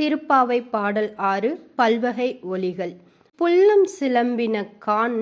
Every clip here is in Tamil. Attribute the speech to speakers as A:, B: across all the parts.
A: திருப்பாவை பாடல் ஆறு பல்வகை ஒலிகள். புல்லும் சிலம்பின கான்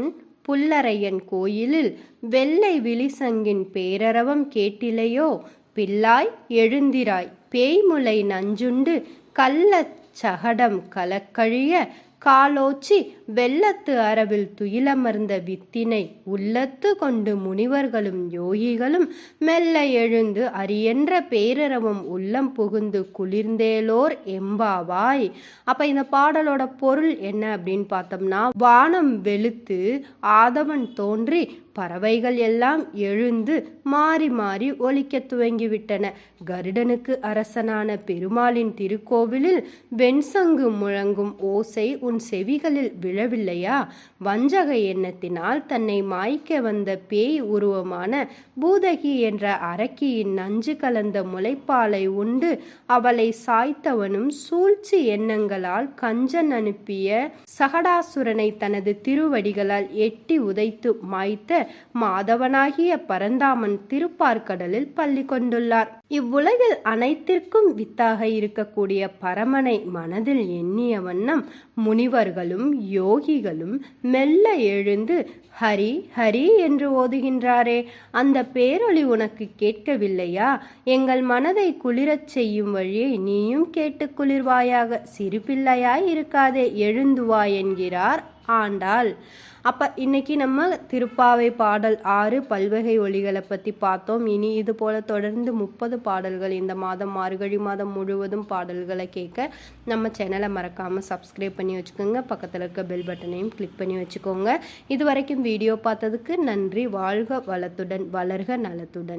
A: புல்லரையன் கோயிலில் வெள்ளை விழிசங்கின் பேரரவம் கேட்டிலையோ? பிள்ளாய் எழுந்திராய் பேய்முலை நஞ்சுண்டு கள்ளச் சகடம் கலக்கழிய காலோச்சி வெள்ளத்து அரவில் துயிலமர்ந்த வித்தினை உள்ளத்து கொண்டு முனிவர்களும் யோகிகளும் மெல்ல எழுந்து அரியன்ற பேரரவும் உள்ளம் புகுந்து குளிர்ந்தேலோர் எம்பாவாய். அப்ப இந்த பாடலோட பொருள் என்ன அப்படின்னு பார்த்தோம்னா வானம் வெளுத்து ஆதவன் தோன்றி பறவைகள் எல்லாம் எழுந்து மாறி மாறி ஒலிக்க துவங்கிவிட்டன. கருடனுக்கு அரசனான பெருமாளின் திருக்கோவிலில் வெண்சங்கு முழங்கும் ஓசை உன் செவிகளில் விழவில்லையா? வஞ்சக எண்ணத்தினால் தன்னை மாய்க்க வந்த பேய் உருவமான பூதகி என்ற அரக்கியின் நஞ்சு கலந்த முளைப்பாலை உண்டு. அவளை சாய்த்தவனும் சூழ்ச்சி எண்ணங்களால் கஞ்சன் அனுப்பிய சகடாசுரனை தனது திருவடிகளால் எட்டி உதைத்து மாய்த்த மாதவனாகிய பரந்தாமன் திருப்பார்கடலில் பள்ளி கொண்டுள்ளார். இவ்வுலகில் அனைத்திற்கும் வித்தாக இருக்கக்கூடிய பரமனை மனதில் எண்ணிய வண்ணம் முனிவர்களும் யோகிகளும் மெல்ல எழுந்து ஹரி ஹரி என்று ஓதுகின்றாரே அந்த பேரொளி உனக்கு கேட்கவில்லையா? எங்கள் மனதை குளிரச் செய்யும் வழியை நீயும் கேட்டு குளிர்வாயாக சிறுபிள்ளையாய் இருக்காதே எழுந்துவா என்கிறார் ஆண்டாள். அப்போ இன்னைக்கு நம்ம திருப்பாவை பாடல் ஆறு பல்வகை ஒளிகளை பற்றி பார்த்தோம். இனி இது போல் தொடர்ந்து முப்பது பாடல்கள் இந்த மாதம் மார்கழி மாதம் முழுவதும் பாடல்களை கேட்க நம்ம சேனலை மறக்காமல் சப்ஸ்கிரைப் பண்ணி வச்சுக்கோங்க. பக்கத்தில் இருக்க பெல் பட்டனையும் கிளிக் பண்ணி வச்சுக்கோங்க. இது வரைக்கும் வீடியோ பார்த்ததுக்கு நன்றி. வாழ்க வளத்துடன் வளர்க நலத்துடன்.